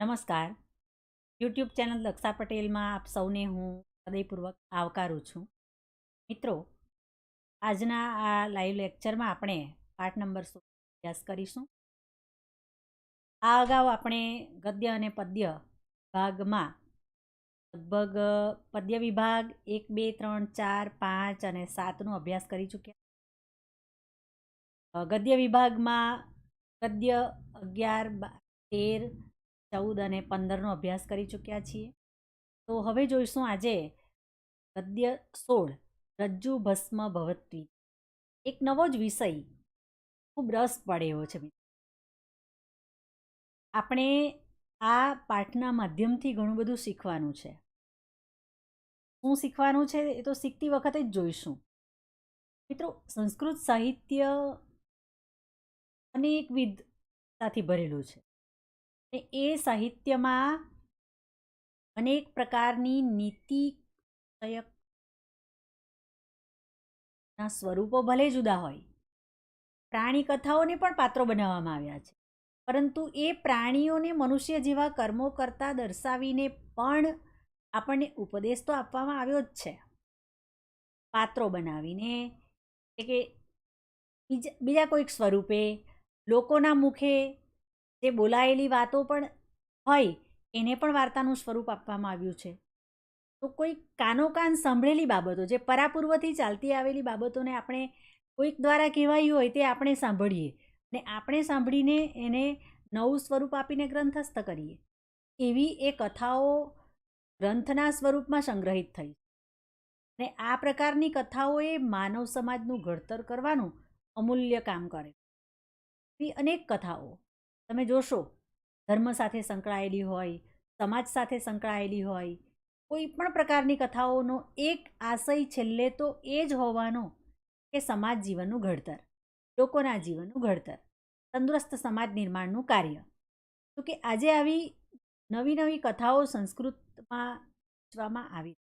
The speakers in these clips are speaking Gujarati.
નમસ્કાર. યુટ્યુબ ચેનલ દક્ષા પટેલમાં આપ સૌને હું હૃદયપૂર્વક આવકારું છું. મિત્રો, આજના આ લાઈવ લેક્ચરમાં આપણે પાઠ નંબર સો અભ્યાસ કરીશું? આ અગાઉ આપણે ગદ્ય અને પદ્ય ભાગમાં લગભગ પદ્ય વિભાગ એક, બે, ત્રણ, ચાર, પાંચ અને સાતનો અભ્યાસ કરી ચૂક્યા. ગદ્ય વિભાગમાં ગદ્ય અગિયાર તેર ચૌદ અને પંદરનો અભ્યાસ કરી ચૂક્યા છીએ. તો હવે જોઈશું આજે ગદ્ય સોળ, રજ્જુ ભસ્મ ભવત્વી. એક નવો જ વિષય ખૂબ રસ પડે એવો છે. આપણે આ પાઠના માધ્યમથી ઘણું બધું શીખવાનું છે. શું શીખવાનું છે એ તો શીખતી વખતે જ જોઈશું. મિત્રો, સંસ્કૃત સાહિત્ય અનેકવિધતાથી ભરેલું છે. અને એ સાહિત્યમાં અનેક પ્રકારની નીતિ ના સ્વરૂપો ભલે જુદા હોય પ્રાણી કથાઓને પણ પાત્રો બનાવવામાં આવ્યા છે. પરંતુ એ પ્રાણીઓને મનુષ્ય જેવા કર્મો કરતા દર્શાવીને પણ આપણને ઉપદેશ તો આપવામાં આવ્યો જ છે. પાત્રો બનાવીને કે બીજા કોઈક સ્વરૂપે લોકોના મુખે જે બોલાયેલી વાતો પણ હોય, એને પણ વાર્તાનું સ્વરૂપ આપવામાં આવ્યું છે. તો કોઈ કાનોકાન સાંભળેલી બાબતો, જે પરાપૂર્વથી ચાલતી આવેલી બાબતોને આપણે કોઈક દ્વારા કહેવાયું હોય તે આપણે સાંભળીએ અને આપણે સાંભળીને એને નવું સ્વરૂપ આપીને ગ્રંથસ્થ કરીએ. એવી એ કથાઓ ગ્રંથના સ્વરૂપમાં સંગ્રહિત થઈ. અને આ પ્રકારની કથાઓએ માનવ સમાજનું ઘડતર કરવાનું અમૂલ્ય કામ કરે. એવી અનેક કથાઓ તમે જોશો, ધર્મ સાથે સંકળાયેલી હોય, સમાજ સાથે સંકળાયેલી હોય, કોઈ પણ પ્રકારની કથાઓનો એક આશય છેલ્લે તો એ જ હોવાનો કે સમાજ જીવનનું ઘડતર, લોકોના જીવનનું ઘડતર, તંદુરસ્ત સમાજ નિર્માણનું કાર્ય. તો કે આજે આવી નવી નવી કથાઓ સંસ્કૃતમાં વાંચવામાં આવી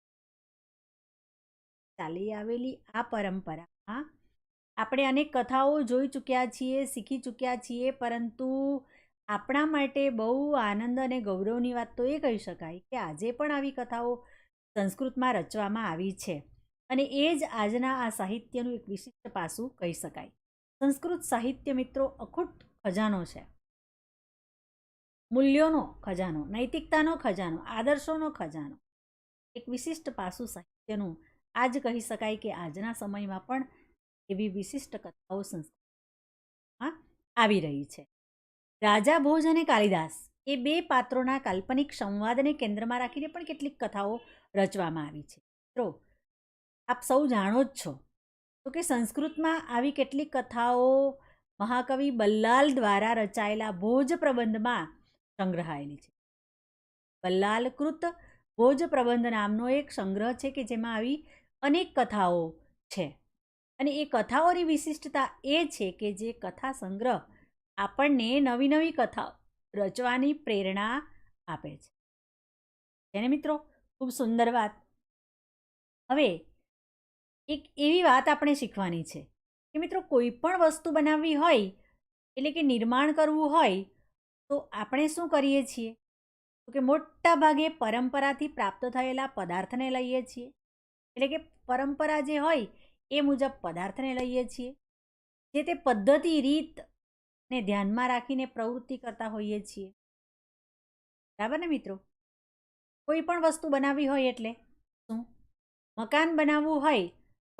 ચાલી આવેલી આ પરંપરામાં આપણે અનેક કથાઓ જોઈ ચૂક્યા છીએ, શીખી ચૂક્યા છીએ, પરંતુ આપણા માટે બહુ આનંદ અને ગૌરવની વાત તો એ કહી શકાય કે આજે પણ આવી કથાઓ સંસ્કૃતમાં રચવામાં આવી છે. અને એ જ આજના આ સાહિત્યનું એક વિશિષ્ટ પાસું કહી શકાય. સંસ્કૃત સાહિત્ય મિત્રો અખૂટ ખજાનો છે. મૂલ્યોનો ખજાનો, નૈતિકતાનો ખજાનો, આદર્શોનો ખજાનો. એક વિશિષ્ટ પાસું સાહિત્યનું આજ કહી શકાય કે આજના સમયમાં પણ એવી વિશિષ્ટ કથાઓ સંસ્કૃતમાં આવી રહી છે. રાજા ભોજ અને કાલિદાસ એ બે પાત્રોના કાલ્પનિક સંવાદને કેન્દ્રમાં રાખીને પણ કેટલીક કથાઓ રચવામાં આવી છે. મિત્રો, આપ સૌ જાણો જ છો તો કે સંસ્કૃતમાં આવી કેટલીક કથાઓ મહાકવિ બલ્લાલ દ્વારા રચાયેલા ભોજ પ્રબંધમાં સંગ્રહાયેલી છે. બલ્લાલ કૃત ભોજ પ્રબંધ નામનો એક સંગ્રહ છે કે જેમાં આવી અનેક કથાઓ છે. અને એ કથાઓની વિશિષ્ટતા એ છે કે જે કથા સંગ્રહ આપણને નવી નવી કથા રચવાની પ્રેરણા આપે છે. જેને મિત્રો? ખૂબ સુંદર વાત. હવે એક એવી વાત આપણે શીખવાની છે કે મિત્રો કોઈ પણ વસ્તુ બનાવવી હોય, એટલે કે નિર્માણ કરવું હોય, તો આપણે શું કરીએ છીએ? તો કે મોટા ભાગે પરંપરાથી પ્રાપ્ત થયેલા પદાર્થને લઈએ છીએ. એટલે કે પરંપરા જે હોય એ મુજબ પદાર્થને લઈએ છીએ. જે તે પદ્ધતિ, રીત ને ધ્યાનમાં રાખીને પ્રવૃત્તિ કરતા હોઈએ છીએ. બરાબર ને મિત્રો? કોઈ પણ વસ્તુ બનાવવી હોય એટલે. શું? મકાન બનાવવું હોય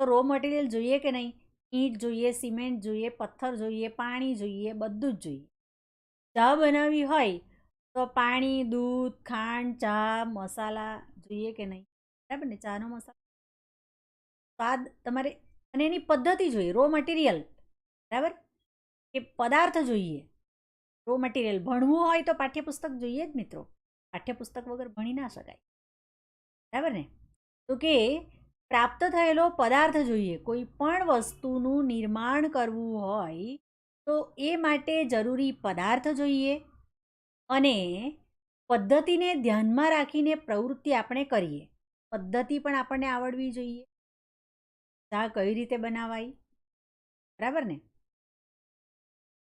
તો રો મટીરિયલ જોઈએ કે નહીં? ઈંટ જોઈએ, સિમેન્ટ જોઈએ, પથ્થર જોઈએ, પાણી જોઈએ, બધું જ જોઈએ. ચા બનાવવી હોય તો પાણી, દૂધ, ખાંડ, ચા, મસાલા જોઈએ કે નહીં? બરાબર ને? ચાનો મસાલો સ્વાદ તમારે, અને એની પદ્ધતિ જોઈએ રો મટીરિયલ બરાબર? કે પદાર્થ જોઈએ. રો મટીરિયલ ભણવું હોય તો પાઠ્યપુસ્તક જોઈએ જ મિત્રો. પાઠ્યપુસ્તક વગર ભણી ના શકાય. બરાબર ને? તો કે પ્રાપ્ત થયેલો પદાર્થ જોઈએ. કોઈ પણ વસ્તુનું નિર્માણ કરવું હોય તો એ માટે જરૂરી પદાર્થ જોઈએ અને પદ્ધતિને ધ્યાનમાં રાખીને પ્રવૃત્તિ આપણે કરીએ. પદ્ધતિ પણ આપણને આવડવી જોઈએ. ચા કઈ રીતે બનાવાય. બરાબર ને?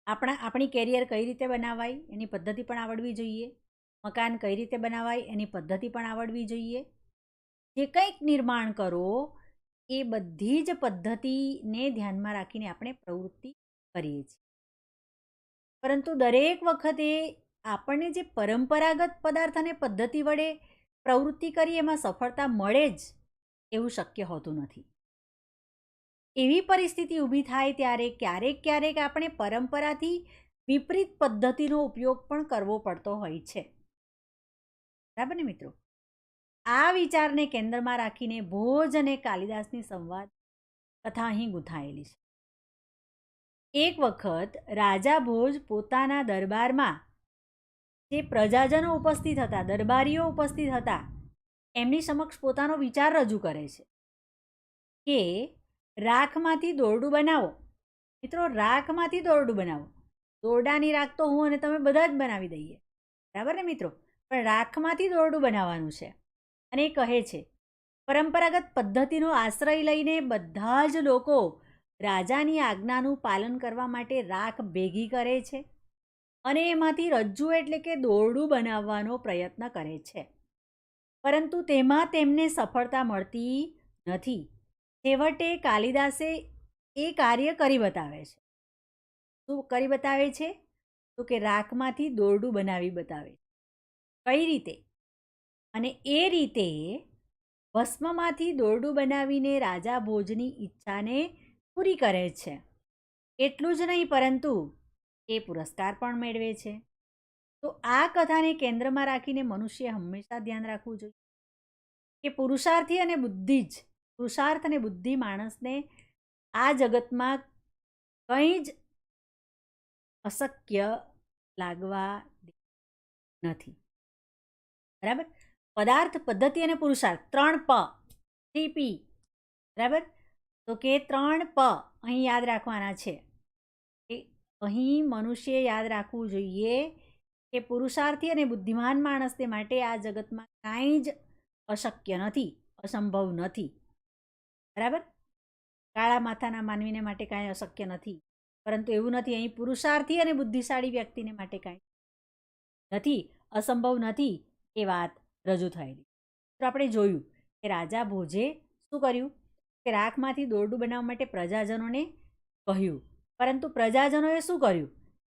આપણા, આપણી કેરિયર કઈ રીતે બનાવાય, એની પદ્ધતિ પણ આવડવી જોઈએ. મકાન કઈ રીતે બનાવાય, એની પદ્ધતિ પણ આવડવી જોઈએ. જે કંઈક નિર્માણ કરો, એ બધી જ પદ્ધતિને ધ્યાનમાં રાખીને આપણે પ્રવૃત્તિ કરીએ છીએ. પરંતુ દરેક વખતે આપણને જે પરંપરાગત પદાર્થ અને પદ્ધતિ વડે પ્રવૃત્તિ કરીએ એમાં સફળતા મળે જ એવું શક્ય હોતું નથી. એવી પરિસ્થિતિ ઊભી થાય ત્યારે ક્યારેક ક્યારેક આપણે પરંપરાથી વિપરીત પદ્ધતિનો ઉપયોગ પણ કરવો પડતો હોય છે. બરાબર ને મિત્રો? આ વિચારને કેન્દ્રમાં રાખીને ભોજ અને કાલિદાસની સંવાદ કથા અહીં ગૂંથાયેલી છે. એક વખત રાજા ભોજ પોતાના દરબારમાં જે પ્રજાજનો ઉપસ્થિત હતા, દરબારીઓ ઉપસ્થિત હતા, એમની સમક્ષ પોતાનો વિચાર રજૂ કરે છે કે રાખમાંથી દોરડું બનાવો. મિત્રો, રાખમાંથી દોરડું બનાવો. દોરડાની રાખ તો હું અને તમે બધા જ બનાવી દઈએ. બરાબર ને મિત્રો? પણ રાખમાંથી દોરડું બનાવવાનું છે. અને એ કહે છે, પરંપરાગત પદ્ધતિનો આશ્રય લઈને બધા જ લોકો રાજાની આજ્ઞાનું પાલન કરવા માટે રાખ ભેગી કરે છે. અને એમાંથી રજ્જુ એટલે કે દોરડું બનાવવાનો પ્રયત્ન કરે છે. પરંતુ તેમાં તેમને સફળતા મળતી નથી. છેવટે કાલિદાસે એ કાર્ય કરી બતાવે છે. શું કરી બતાવે છે? તો કે રાખમાંથી દોરડું બનાવી બતાવે કઈ રીતે? અને એ રીતે ભસ્મમાંથી દોરડું બનાવીને રાજા ભોજની ઈચ્છાને પૂરી કરે છે. એટલું જ નહીં, પરંતુ એ પુરસ્કાર પણ મેળવે છે. તો આ કથાને કેન્દ્રમાં રાખીને મનુષ્ય હંમેશા ધ્યાન રાખવું જોઈએ. કે પુરુષાર્થી અને બુદ્ધિ જ પુરુષાર્થ અને બુદ્ધિ માણસને આ જગતમાં કંઈ જ અશક્ય લાગવા નથી. બરાબર? પદાર્થ, પદ્ધતિ અને પુરુષાર્થ, ત્રણ પ, થ્રી પી, બરાબર? તો કે ત્રણ પ અહીં યાદ રાખવાના છે. અહીં મનુષ્ય યાદ રાખવું જોઈએ કે પુરુષાર્થી અને બુદ્ધિમાન માણસને માટે આ જગતમાં કાંઈ જ અશક્ય નથી, અસંભવ નથી. બરાબર? કાળા માથાના માનવીને માટે કાંઈ અશક્ય નથી. પરંતુ એવું નથી, અહીં પુરુષાર્થી અને બુદ્ધિશાળી વ્યક્તિને માટે કાંઈ નથી, અસંભવ નથી એ વાત રજૂ થયેલી. તો આપણે જોયું કે રાજા ભોજે શું કર્યું? કે રાખમાંથી દોરડું બનાવવા માટે પ્રજાજનોને કહ્યું. પરંતુ પ્રજાજનોએ શું કર્યું?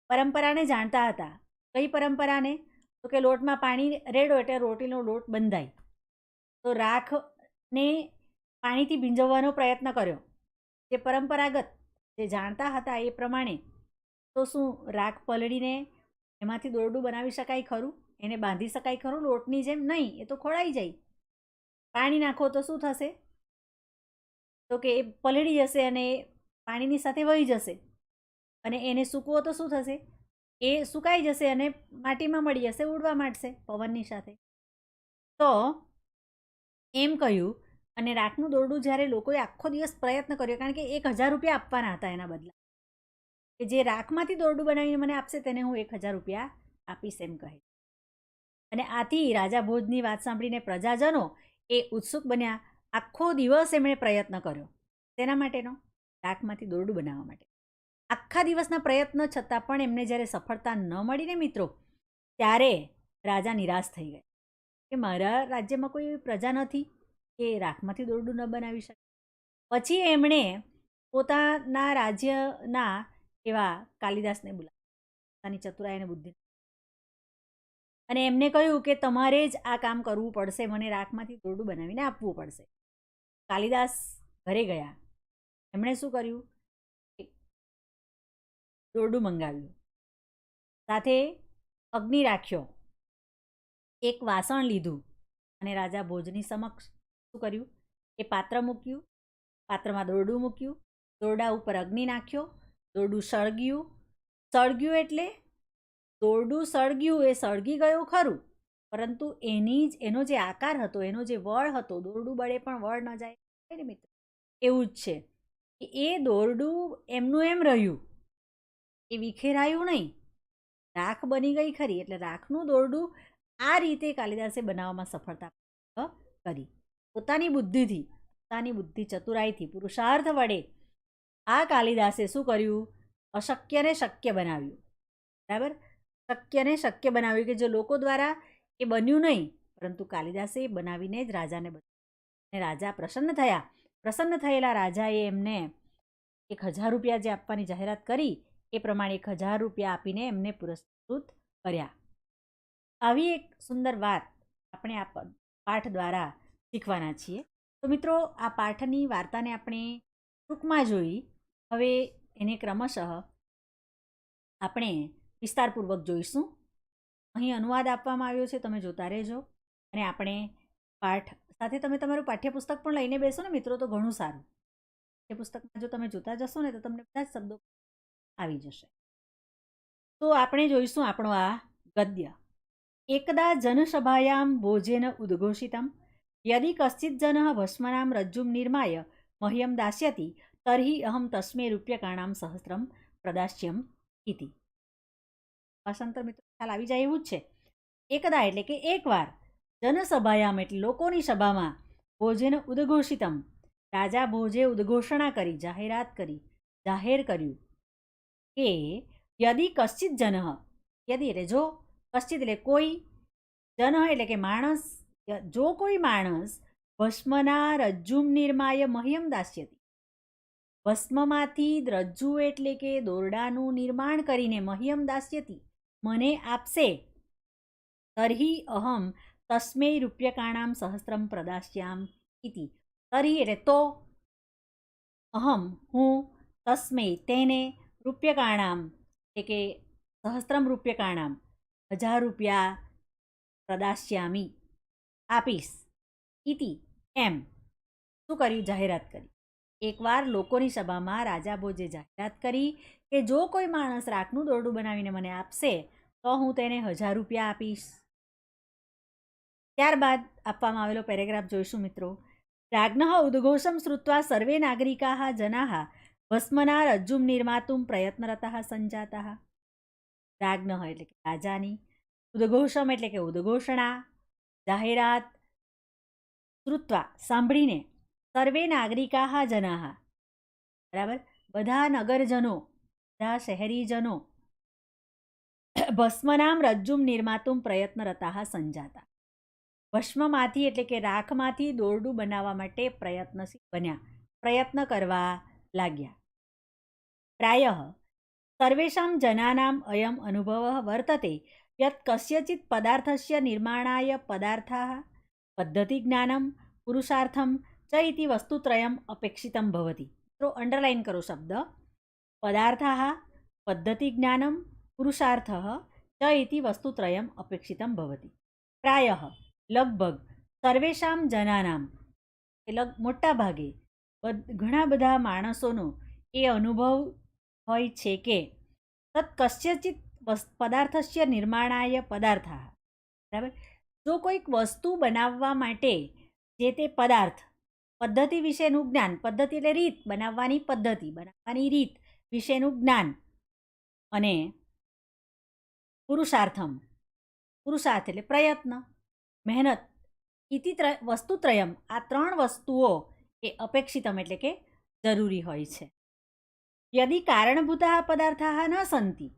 પરંપરાને જાણતા હતા. કઈ પરંપરાને? તો કે લોટમાં પાણી રેડો એટલે રોટીનો લોટ બંધાય. તો રાખને પાણીથી ભીંજવવાનો પ્રયત્ન કર્યો. જે પરંપરાગત, જે જાણતા હતા એ પ્રમાણે, તો શું રાખ પલળીને એમાંથી દોરડું બનાવી શકાય ખરું? એને બાંધી શકાય ખરું? લોટની જેમ નહીં, એ તો ખોળાઈ જાય. પાણી નાખો તો શું થશે? તો કે એ પલળી જશે અને પાણીની સાથે વહી જશે. અને એને સૂકવો તો શું થશે? એ સુકાઈ જશે અને માટીમાં મળી જશે, ઉડવા માંડશે પવનની સાથે. તો, એમ કહ્યું અને રાખનું દોરડું જ્યારે લોકોએ આખો દિવસ પ્રયત્ન કર્યો, કારણ કે એક હજાર રૂપિયા આપવાના હતા એના બદલા. કે જે રાખમાંથી દોરડું બનાવીને મને આપશે તેને હું એક હજાર રૂપિયા આપીશ એમ કહે. અને આથી રાજા ભોજની વાત સાંભળીને પ્રજાજનો એ ઉત્સુક બન્યા. આખો દિવસ એમણે પ્રયત્ન કર્યો. તેના માટેનો? રાખમાંથી દોરડું બનાવવા માટે. આખા દિવસના પ્રયત્ન છતાં પણ એમને જ્યારે સફળતા ન મળીને મિત્રો, ત્યારે રાજા નિરાશ થઈ ગયા. કે મારા રાજ્યમાં કોઈ પ્રજા નથી? કે રાખમાંથી દોરડું ન બનાવી શકે. પછી એમણે પોતાના રાજ્યના એવા કાલિદાસને બોલાવ્યા. પોતાની ચતુરાય અને બુદ્ધિ. અને એમને કહ્યું કે તમારે જ આ કામ કરવું પડશે, મને રાખમાંથી દોરડું બનાવીને આપવું પડશે. કાલિદાસ ઘરે ગયા. એમણે શું કર્યું? દોરડું મંગાવ્યું. સાથે અગ્નિ રાખ્યો. એક વાસણ લીધું અને રાજા ભોજની સમક્ષ શું કર્યું? એ પાત્ર મૂક્યું, પાત્રમાં દોરડું મૂક્યું, દોરડા ઉપર અગ્નિ નાખ્યો, દોરડું સળગ્યું. સળગ્યું એટલે દોરડું સળગ્યું એ સળગી ગયું ખરું, પરંતુ એની જ, એનો જે આકાર હતો, એનો જે વળ હતો, દોરડું બળે પણ વળ ન જાય. ને મિત્રો? એવું જ છે કે એ દોરડું એમનું એમ રહ્યું. એ વિખેરાયું નહીં. રાખ બની ગઈ ખરી, એટલે રાખનું દોરડું આ રીતે કાલિદાસે બનાવવામાં સફળતા કરી. પોતાની બુદ્ધિથી, પોતાની બુદ્ધિ ચતુરાઈથી, પુરુષાર્થ વડે આ કાલિદાસે શું કર્યું? અશક્યને શક્ય બનાવ્યું. બરાબર? શક્યને શક્ય બનાવ્યું કે જે લોકો દ્વારા એ બન્યું નહીં, પરંતુ કાલિદાસે બનાવીને જ રાજાને અને રાજા પ્રસન્ન થયા. પ્રસન્ન થયેલા રાજાએ એમને એક હજાર રૂપિયા જે આપવાની જાહેરાત કરી, એ પ્રમાણે એક હજાર રૂપિયા આપીને એમને પુરસ્કૃત કર્યા. આવી એક સુંદર વાત આપણે આ પાઠ દ્વારા શીખવાના છીએ. તો મિત્રો, આ પાઠની વાર્તાને આપણે ટૂંકમાં જોઈ. હવે એને ક્રમશઃ આપણે વિસ્તારપૂર્વક જોઈશું. અહીં અનુવાદ આપવામાં આવ્યો છે, તમે જોતા રહેજો. અને આપણે પાઠ સાથે તમે તમારું પાઠ્યપુસ્તક પણ લઈને બેસો ને મિત્રો, તો ઘણું સારું. પાઠ્યપુસ્તકમાં જો તમે જોતા જશો ને, તો તમને બધા જ શબ્દો આવી જશે. તો આપણે જોઈશું આપણો આ ગદ્ય. એકદા જનસભાયામ ભોજેન ઉદ્ઘોષિતમ. યદિ કશ્ચિત જન ભસ્મનામ રજ્જુમ નિર્માય મહ્યમ દાસ્યતિ તર્હિ અહમ તસ્મે રૂપ્યકાણામ સહસ્રમ પ્રદાસ્યમ ઇતિ ભાષાંતર મિત્રો ખ્યાલ આવી જાય એવું જ છે એકદા એટલે કે એકવાર જનસભાયામ એટલે લોકોની સભામાં ભોજેન ઉદઘોષિતમ રાજા ભોજે ઉદ્ઘોષણા કરી જાહેરાત કરી જાહેર કર્યું કે યદિ કશ્ચિત જન યદિ એટલે જો કશ્ચિત એટલે કોઈ જન એટલે કે માણસ જો કોઈ માણસ ભસ્મના રજ્જુમ નિર્માય મહ્યમ દાસ્યતી. ભસ્મમાંથી રજ્જુ એટલે કે દોરડાનું નિર્માણ કરીને મહ્યમ દાસ્યતી, મને આપશે. તર્હિ અહમ તસ્મે રૂપ્યકાણામ સહસ્ત્રમ પ્રદાસ્યામ ઇતિ. તર્હિ એટલે તો અહમ હું તસ્મે તેને રૂપ્યકાણામ એટલે કે સહસ્ત્રમ રૂપ્યકાણામ, હજાર રૂપિયા પ્રદાસ્યામી. આપીશ. ઇતિ એમ. શું કર્યું? જાહેરાત કરી. એકવાર લોકોની સભામાં રાજા ભોજે જાહેરાત કરી કે જો કોઈ માણસ રાખનું દોરડું બનાવીને મને આપશે, તો હું તેને હજાર રૂપિયા આપીશ. ત્યારબાદ આપવામાં આવેલો પેરેગ્રાફ જોઈશું મિત્રો. રાજ્ઞ ઉદ્ઘોષમ શ્રુત્વા સર્વે નાગરિકા જનાહા ભસ્મના રજ્જુમ નિર્માતુમ પ્રયત્નરતા સંજાતા. રાજ્ઞ એટલે કે રાજાની. ઉદ્ઘોષમ એટલે કે ઉદ્ઘોષણા. જાહેરાત શ્રુત્વા સાંભળીને સર્વે નાગરિકા જના. બરાબર? બધા નગરજનો, બધા શહેરીજનો ભસ્મનામ રજ્જુમ નિર્માતુમ પ્રયત્નરતા સંજાતા. ભસ્મમાંથી એટલે કે રાખમાંથી દોરડું બનાવવા માટે પ્રયત્નશીલ બન્યા. પ્રયત્ન કરવા લાગ્યા. પ્રાય, સર્વેષાં જનાનામ અયમ અનુભવ વર્તતે યત કસ્યચિત પદાર્થસ્ય નિર્માણાય પદાર્થાહ પદ્ધતિ જ્ઞાનમ પુરુષાર્થમ ચ ઇતિ વસ્તુત્રયમ અપેક્ષિતમ ભવતી તો અંડરલાઇન કરો શબ્દ પદાર્થાહ પદ્ધતિ જ્ઞાનમ પુરુષાર્થ ચ ઇતિ વસ્તુત્રયમ અપેક્ષિતમ ભવતી પ્રાય લગભગ સર્વેશામ જનાનામ એટલે લગ મોટા ભાગે બધ- ઘણા બધા માણસોનો એ અનુભવ હોય છે કે તत् કસ્યચિત વસ- પદાર્થસ્ય નિર્માણાય પદાર્થા બરાબર? જો કોઈક વસ્તુ બનાવવા માટે જે તે પદાર્થ, પદ્ધતિ વિશેનું જ્ઞાન, પદ્ધતિ એટલે રીત, બનાવવાની પદ્ધતિ, બનાવવાની રીત વિશેનું જ્ઞાન અને પુરુષાર્થમ, પુરુષાર્થ એટલે પ્રયત્ન, મહેનત, ઇતિ ત્ર વસ્તુત્રયમ આ ત્રણ વસ્તુઓ એ અપેક્ષિતમ એટલે કે જરૂરી હોય છે. યદિ કારણભૂતા પદાર્થા ન સંતિ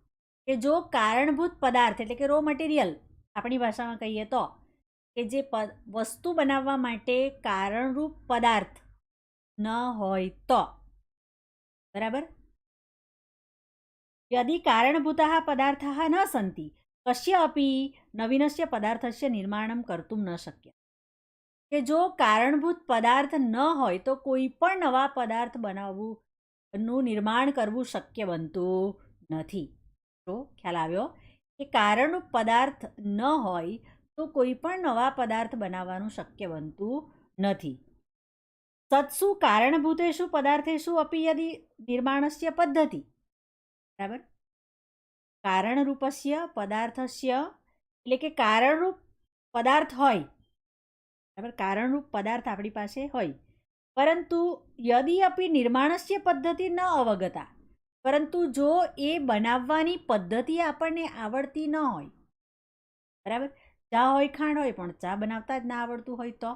કે જો કારણભૂત પદાર્થ એટલે કે રો મટીરિયલ આપણી ભાષામાં કહીએ તો, કે જે વસ્તુ બનાવવા માટે કારણરૂપ પદાર્થ ન હોય તો. બરાબર? યદિ કારણભૂતા પદાર્થા ન સંતિ કશ્ય અપી નવીનસ્ય પદાર્થસ્ય નિર્માણમ કરતું ન શક્ય. કે જો કારણભૂત પદાર્થ ન હોય તો કોઈ પણ નવા પદાર્થ બનાવવું, નું નિર્માણ કરવું શક્ય બનતું નથી. તો ખ્યાલ આવ્યો કે કારણરૂપ પદાર્થ ન હોય તો કોઈ પણ નવા પદાર્થ બનાવવાનું શક્ય બનતું નથી. સત્સુ કારણભૂતેશુ પદાર્થેશુ અપિયદી નિર્માણસ્ય પદ્ધતિ? બરાબર? કારણરૂપસ્ય, પદાર્થસ્ય, એટલે કે કારણરૂપ પદાર્થ હોય. બરાબર? કારણરૂપ પદાર્થ આપણી પાસે હોય. પરંતુ યદી અપી નિર્માણસ્ય પદ્ધતિ ન અવગતા. પરંતુ જો એ બનાવવાની પદ્ધતિ આપણને આવડતી ન હોય, બરાબર? ચા હોય, ખાંડ હોય, પણ ચા બનાવતા જ ના આવડતું હોય તો?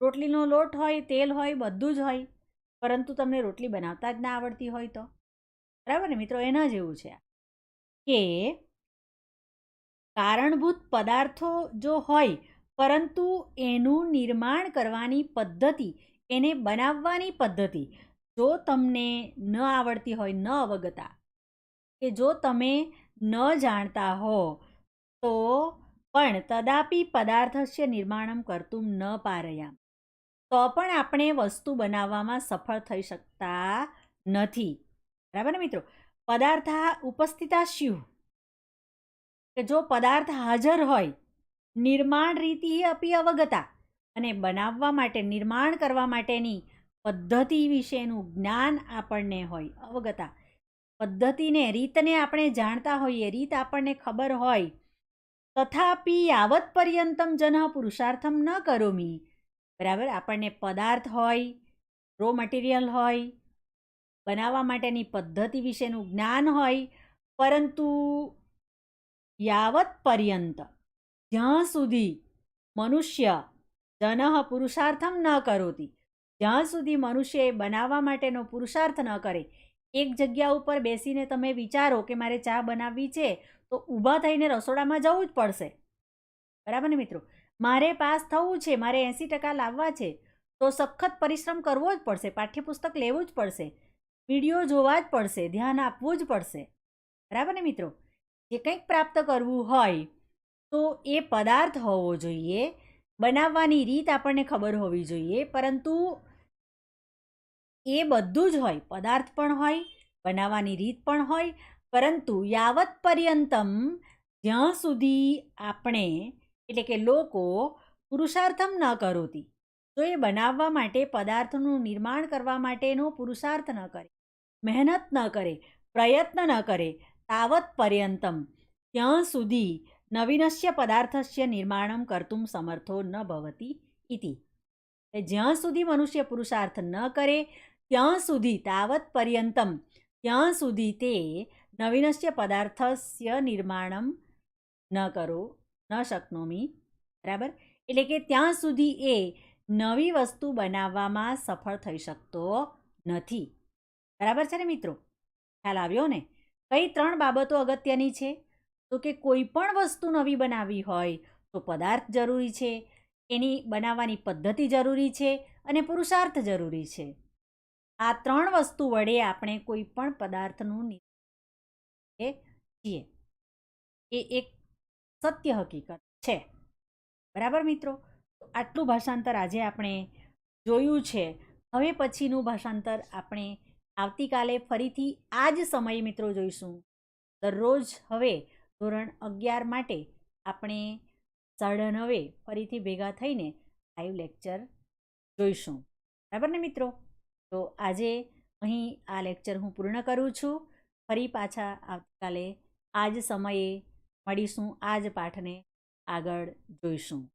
રોટલીનો લોટ હોય, તેલ હોય, બધું જ હોય, પરંતુ તમને રોટલી બનાવતા જ ના આવડતી હોય તો? બરાબર ને મિત્રો? એના જેવું છે કે કારણભૂત પદાર્થો જો હોય, પરંતુ એનું નિર્માણ કરવાની પદ્ધતિ, એને બનાવવાની પદ્ધતિ જો તમને ન આવડતી હોય, ન અવગતા, કે જો તમે ન જાણતા હો, તો પણ તદાપી પદાર્થસ્ય નિર્માણમ કરતું ન પારયામ. તો પણ આપણે વસ્તુ બનાવવામાં સફળ થઈ શકતા નથી. બરાબર ને મિત્રો? પદાર્થ ઉપસ્થિતા શિવ કે જો પદાર્થ હાજર હોય, નિર્માણ રીતિ અપી અવગતા અને બનાવવા માટે, નિર્માણ કરવા માટેની પદ્ધતિ વિશેનું જ્ઞાન આપણને હોય. અવગતા. પદ્ધતિને, રીતને આપણે જાણતા હોઈએ, રીત આપણને ખબર હોય. તથાપી યાવત પર્યંતમ જન પુરુષાર્થમ ન કરોમી બરાબર? આપણને પદાર્થ હોય રો મટીરિયલ હોય, બનાવવા માટેની પદ્ધતિ વિશેનું જ્ઞાન હોય, પરંતુ યાવત પર્યંત, જ્યાં સુધી મનુષ્ય જન પુરુષાર્થમ ન કરોતી જ્યાં સુધી મનુષ્ય એ બનાવવા માટેનો પુરુષાર્થ ન કરે, એક જગ્યા ઉપર બેસીને તમે વિચારો કે મારે ચા બનાવવી છે, તો ઊભા થઈને રસોડામાં જવું જ પડશે. બરાબર ને મિત્રો? મારે પાસ થવું છે, મારે એંસી ટકા લાવવા છે, તો સખત પરિશ્રમ કરવો જ પડશે, પાઠ્યપુસ્તક લેવું જ પડશે, વીડિયો જોવા જ પડશે, ધ્યાન આપવું જ પડશે. બરાબર ને મિત્રો? જે કંઈક પ્રાપ્ત કરવું હોય, તો એ પદાર્થ હોવો જોઈએ બનાવવાની રીત આપણને ખબર હોવી જોઈએ, પરંતુ એ બધું જ હોય, પદાર્થ પણ હોય, બનાવવાની રીત પણ હોય, પરંતુ યાવત પર્યંતમ જ્યાં સુધી આપણે, એટલે કે લોકો, પુરુષાર્થમ ન કરોતી, તો એ બનાવવા માટે, પદાર્થનું નિર્માણ કરવા માટેનો પુરુષાર્થ ન કરે, મહેનત ન કરે, પ્રયત્ન ન કરે, તાવત પર્યંતમ ત્યાં સુધી નવીનસ્ય પદાર્થસ્ય નિર્માણમ કરતું સમર્થો ન ભવતી ઇતિ. જ્યાં સુધી મનુષ્ય પુરુષાર્થ ન કરે, ત્યાં સુધી તાવત પર્યંતમ, ત્યાં સુધી તે નવીનસ્ય પદાર્થસ્ય નિર્માણમ ન કરો, ન શક્નોમી. બરાબર? એટલે કે ત્યાં સુધી એ નવી વસ્તુ બનાવવામાં સફળ થઈ શકતો નથી. બરાબર છે ને મિત્રો? ખ્યાલ આવ્યો ને? કઈ ત્રણ બાબતો અગત્યની છે? તો કે કોઈ પણ વસ્તુ નવી બનાવવી હોય તો પદાર્થ જરૂરી છે, એની બનાવવાની પદ્ધતિ જરૂરી છે અને પુરુષાર્થ જરૂરી છે. આ ત્રણ વસ્તુ વડે આપણે કોઈ પણ પદાર્થનું છીએ. એ એક સત્ય હકીકત છે. બરાબર મિત્રો? આટલું ભાષાંતર આજે આપણે જોયું છે. હવે પછીનું ભાષાંતર આપણે આવતીકાલે ફરીથી આ જ સમયે મિત્રો જોઈશું. દરરોજ હવે ધોરણ અગિયાર માટે આપણે સાડા નવે ફરીથી ભેગા થઈને લાઈવ લેક્ચર જોઈશું. બરાબર ને મિત્રો? તો આજે અહીં આ લેક્ચર હું પૂર્ણ કરું છું. ફરી પાછા આવતીકાલે આ જ સમયે મળીશું, આ જ પાઠને આગળ જોઈશું.